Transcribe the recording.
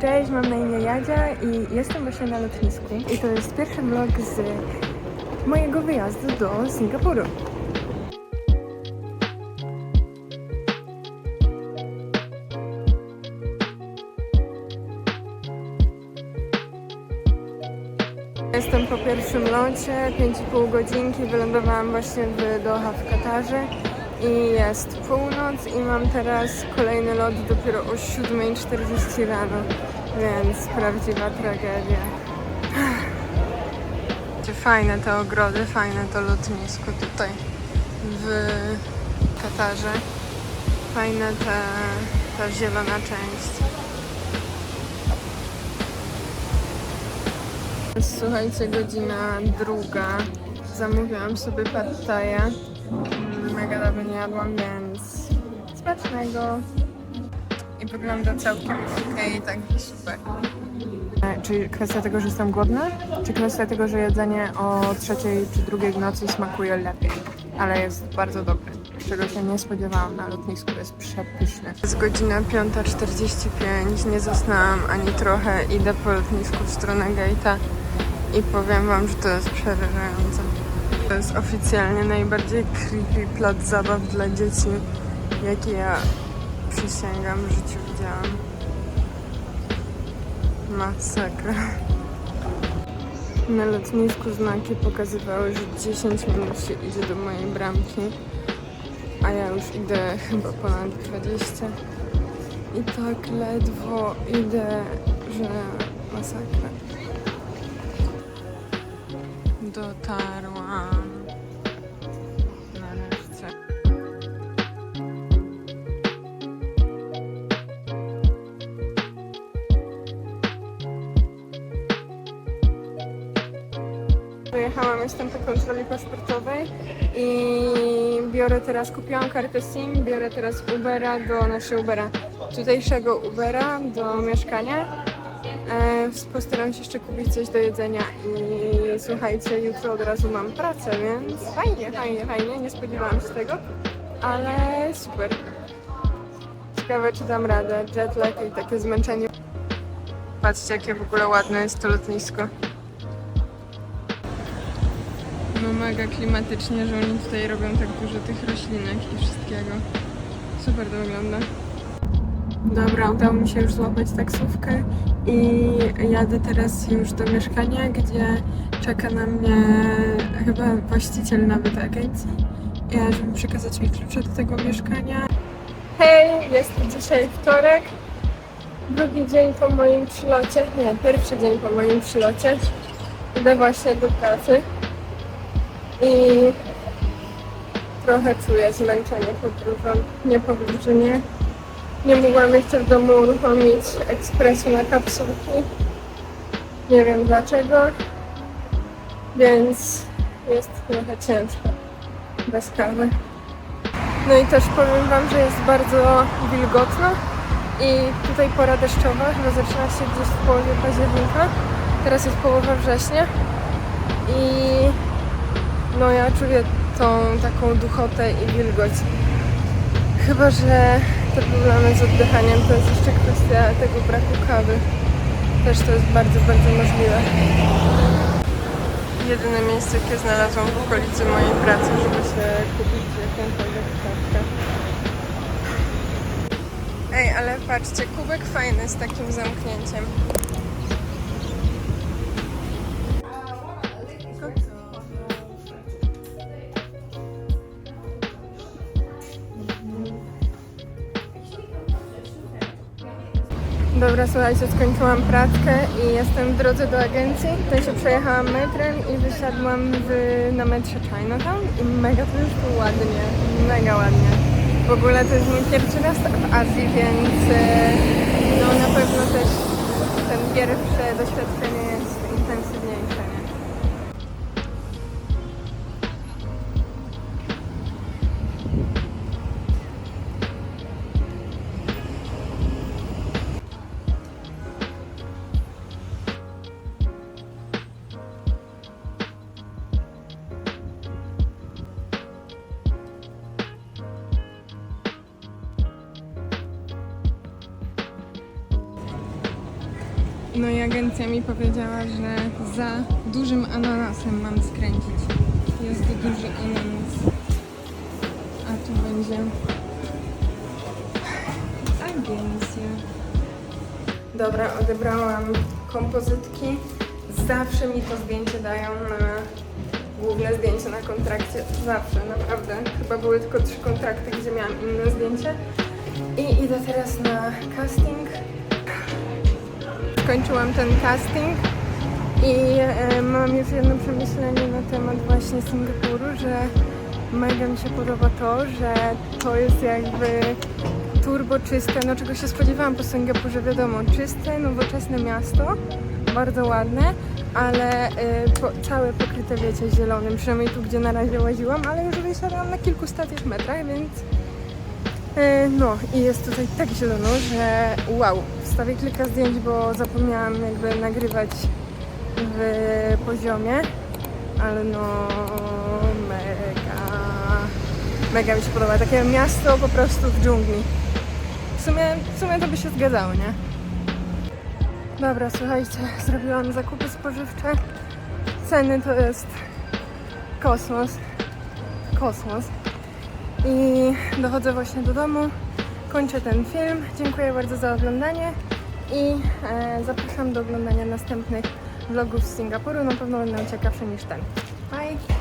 Cześć, mam na imię Jadzia i jestem właśnie na lotnisku. I to jest pierwszy vlog z mojego wyjazdu do Singapuru. Jestem po pierwszym locie, 5,5 godzinki, wylądowałam właśnie w Doha w Katarze i jest północ i mam teraz kolejny lot dopiero o 7.40 rano, więc prawdziwa tragedia. Fajne te ogrody, fajne to lotnisko tutaj w Katarze. Fajne te, ta zielona część. Słuchajcie, godzina druga. Zamówiłam sobie pad. Mega dawno nie jadłam, więc smacznego. I wygląda całkiem okej, tak super. E, Czy kwestia tego, że jestem głodna? Czy kwestia tego, że jedzenie o trzeciej czy drugiej w nocy smakuje lepiej? Ale jest bardzo dobre. Czego się nie spodziewałam na lotnisku, jest przepyszne. Jest godzina 5.45, nie zasnęłam ani trochę. Idę po lotnisku w stronę gate'a i powiem wam, że to jest przerażające. To jest oficjalnie najbardziej creepy plac zabaw dla dzieci, jaki ja przysięgam w życiu widziałam. Masakra. Na lotnisku znaki pokazywały, że 10 minut się idzie do mojej bramki, a ja już idę chyba ponad 20. I tak ledwo idę, że masakra. Dotarłam. Wyjechałam, jestem po kontroli paszportowej i biorę teraz, kupiłam kartę SIM, biorę teraz Ubera do naszego Ubera, tutejszego Ubera do mieszkania. E, postaram się jeszcze kupić coś do jedzenia i słuchajcie, jutro od razu mam pracę, więc fajnie, fajnie, fajnie, nie spodziewałam się tego, ale super. Ciekawe, czy dam radę, jetlag i takie zmęczenie. Patrzcie, jakie w ogóle ładne jest to lotnisko. No mega klimatycznie, że oni tutaj robią tak dużo tych roślinek i wszystkiego. Super to wygląda. Dobra, udało mi się już złapać taksówkę i jadę teraz już do mieszkania, gdzie czeka na mnie chyba właściciel nawet agencji, żeby przekazać mi klucze do tego mieszkania. Hej, jest dzisiaj wtorek, drugi dzień po moim przylocie, nie, pierwszy dzień po moim przylocie. Idę właśnie do pracy i trochę czuję zmęczenie podróżą. Nie powiem, że nie. Nie mogłam jeszcze w domu uruchomić ekspresu na kapsułki. Nie wiem dlaczego, więc jest trochę ciężko bez kawy. No i też powiem Wam, że jest bardzo wilgotno i tutaj pora deszczowa, chyba zaczyna się gdzieś w połowie października. Teraz jest połowa września i no ja czuję tą taką duchotę i wilgoć. Chyba, że te problemy z oddychaniem to jest jeszcze kwestia tego braku kawy. Też to jest bardzo, bardzo możliwe. Jedyne miejsce, jakie znalazłam w okolicy mojej pracy, żeby się kupić jakąkolwiek kawkę. Ej, ale patrzcie, kubek fajny z takim zamknięciem. Dobra, słuchajcie, skończyłam prackę i jestem w drodze do agencji. Tutaj przejechałam metrem i wysiadłam w, na metrze Chinatown i mega to tu ładnie, mega ładnie. W ogóle to jest mój pierwszy raz w Azji, więc e, no na pewno też ten pierwsze doświadczenie No i agencja mi powiedziała, że za dużym ananasem mam skręcić. Jest duży ananas. A tu będzie agencja. Dobra, odebrałam kompozytki. Zawsze mi to zdjęcie dają na główne zdjęcie na kontrakcie. Zawsze, naprawdę. Chyba były tylko trzy kontrakty, gdzie miałam inne zdjęcie. I idę teraz na casting. Skończyłam ten casting i e, mam już jedno przemyślenie na temat właśnie Singapuru, że mega mi się podoba to, że to jest jakby turbo czyste, no czego się spodziewałam po Singapurze, wiadomo, czyste, nowoczesne miasto, bardzo ładne, ale e, po, całe pokryte, wiecie, zielonym, przynajmniej tu, gdzie na razie łaziłam, ale już wysiadłam na kilku stacjach metra, więc E, No i jest tutaj tak zielono, że wow, wstawię kilka zdjęć, bo zapomniałam jakby nagrywać w poziomie, ale no mega, mega mi się podoba. Takie miasto po prostu w dżungli. W sumie, w sumie to by się zgadzało, nie? Dobra, słuchajcie, zrobiłam zakupy spożywcze. Ceny to jest kosmos. Kosmos i dochodzę właśnie do domu. Kończę ten film. Dziękuję bardzo za oglądanie i e, zapraszam do oglądania następnych vlogów z Singapuru. Na pewno będą ciekawsze niż ten. Bye!